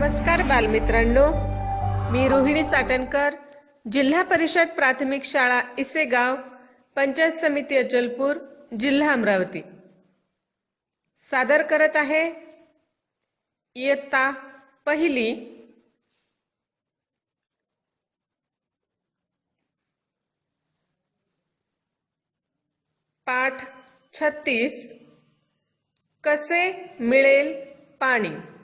नमस्कार बालमित्रांनो. मी रोहिणी चाटणकर जिल्हा परिषद प्राथमिक शाळा इसेगाव पंचायत समिती अचलपूर जिल्हा अमरावती. सादर करत आहे इयत्ता पहिली. पाठ छत्तीस. कसे मिळेल पाणी?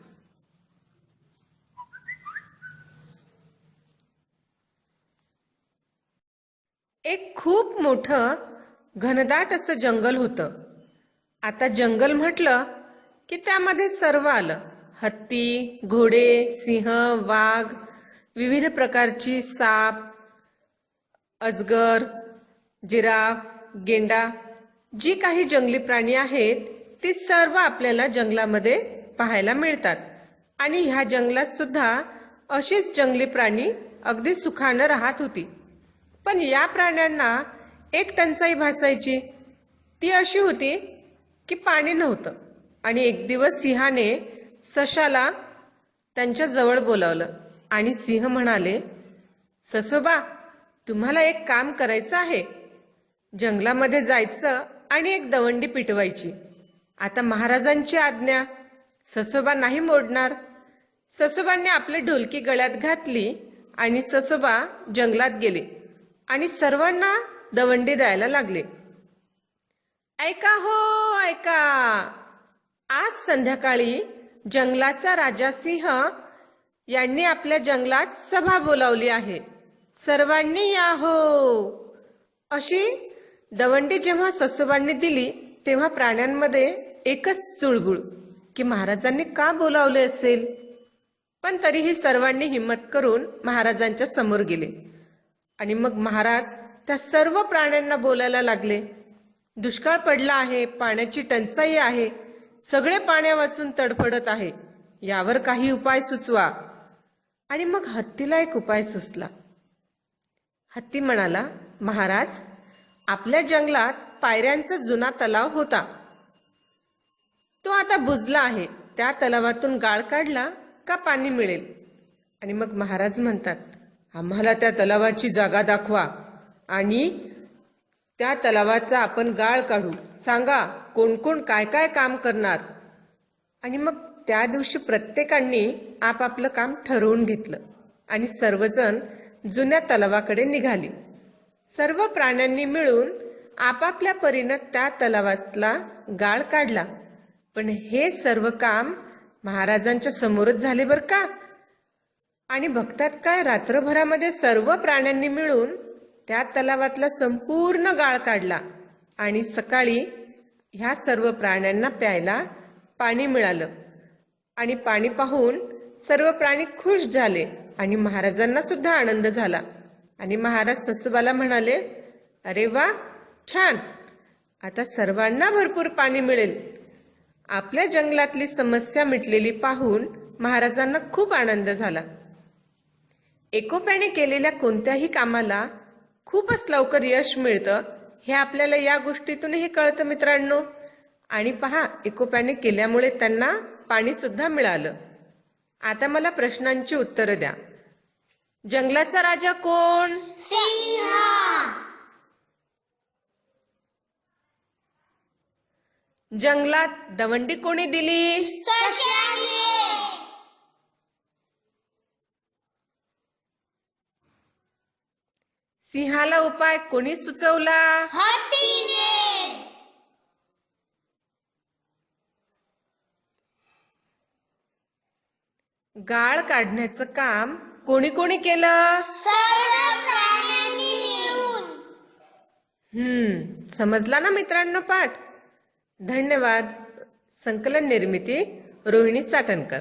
एक खूप मोठं घनदाट असं जंगल होतं. आता जंगल म्हटलं की त्यामध्ये सर्व आलं. हत्ती घोडे सिंह वाघ विविध प्रकारची साप अजगर जिराफ गेंडा जी काही जंगली प्राणी आहेत ती सर्व आपल्याला जंगलामध्ये पाहायला मिळतात. आणि ह्या जंगलात सुद्धा अशीच जंगली प्राणी अगदी सुखानं राहत होती. पण या प्राण्यांना एक टंचाई भासायची. ती अशी होती की पाणी नव्हतं. आणि एक दिवस सिंहाने सशाला त्यांच्या जवळ बोलावलं. आणि सिंह म्हणाले ससोबा तुम्हाला एक काम करायचं आहे. जंगलामध्ये जायचं आणि एक दवंडी पिटवायची. आता महाराजांची आज्ञा. ससोबा नाही मोडणार. ससोबांनी आपली ढोलकी गळ्यात घातली आणि ससोबा जंगलात गेले. आणि सर्वांना दवंडी द्यायला लागले. ऐका हो ऐका. आज संध्याकाळी जंगलाचा राजा सिंह यांनी आपल्या जंगलात सभा बोलावली आहे. सर्वांनी या हो. अशी दवंडी जेव्हा ससोबांनी दिली तेव्हा प्राण्यांमध्ये एकच चुळबुळ की महाराजांनी का बोलावले असेल? पण तरीही सर्वांनी हिंमत करून महाराजांच्या समोर गेले. आणि मग महाराज त्या सर्व प्राण्यांना बोलायला लागले. दुष्काळ पडला आहे पाण्याची टंचाई आहे सगळे पाण्या वाचून तडफडत आहे. यावर काही उपाय सुचवा. आणि मग हत्तीला एक उपाय सुचला. हत्ती म्हणाला महाराज आपल्या जंगलात पायऱ्यांचा जुना तलाव होता. तो आता बुजला आहे. त्या तलावातून गाळ काढला का पाणी मिळेल? आणि मग महाराज म्हणतात आम्हाला त्या तलावाची जागा दाखवा आणि त्या तलावाचा आपण गाळ काढू. सांगा कोण कोण काय काय काम करणार? आणि मग त्या दिवशी प्रत्येकांनी आपापलं काम ठरवून घेतलं आणि सर्वजण जुन्या तलावाकडे निघाली. सर्व प्राण्यांनी मिळून आपापल्या परीनं त्या तलावातला गाळ काढला. पण हे सर्व काम महाराजांच्या समोरच झाले बरं का? आणि बघतात काय रात्रभरामध्ये सर्व प्राण्यांनी मिळून त्या तलावातला संपूर्ण गाळ काढला आणि सकाळी ह्या सर्व प्राण्यांना प्यायला पाणी मिळालं. आणि पाणी पाहून सर्व प्राणी खुश झाले आणि महाराजांना सुद्धा आनंद झाला. आणि महाराज ससुबाला म्हणाले अरे वा छान! आता सर्वांना भरपूर पाणी मिळेल. आपल्या जंगलातली समस्या मिटलेली पाहून महाराजांना खूप आनंद झाला. एकोप्याने केलेल्या कोणत्याही कामाला खूपच लवकर यश मिळतं हे आपल्याला या गोष्टीतूनही कळतं मित्रांनो. आणि पहा एकोप्याने केल्यामुळे त्यांना पाणी सुद्धा मिळालं. आता मला प्रश्नांची उत्तरं द्या. जंगलाचा राजा कोण? जंगलात दवंडी कोणी दिली? सिंहाला उपाय कोणी सुचवला? गाळ काढण्याचं काम कोणी कोणी केलं? हम्म समजला ना मित्रांनो पाठ? धन्यवाद. संकलन निर्मिती रोहिणी चाटणकर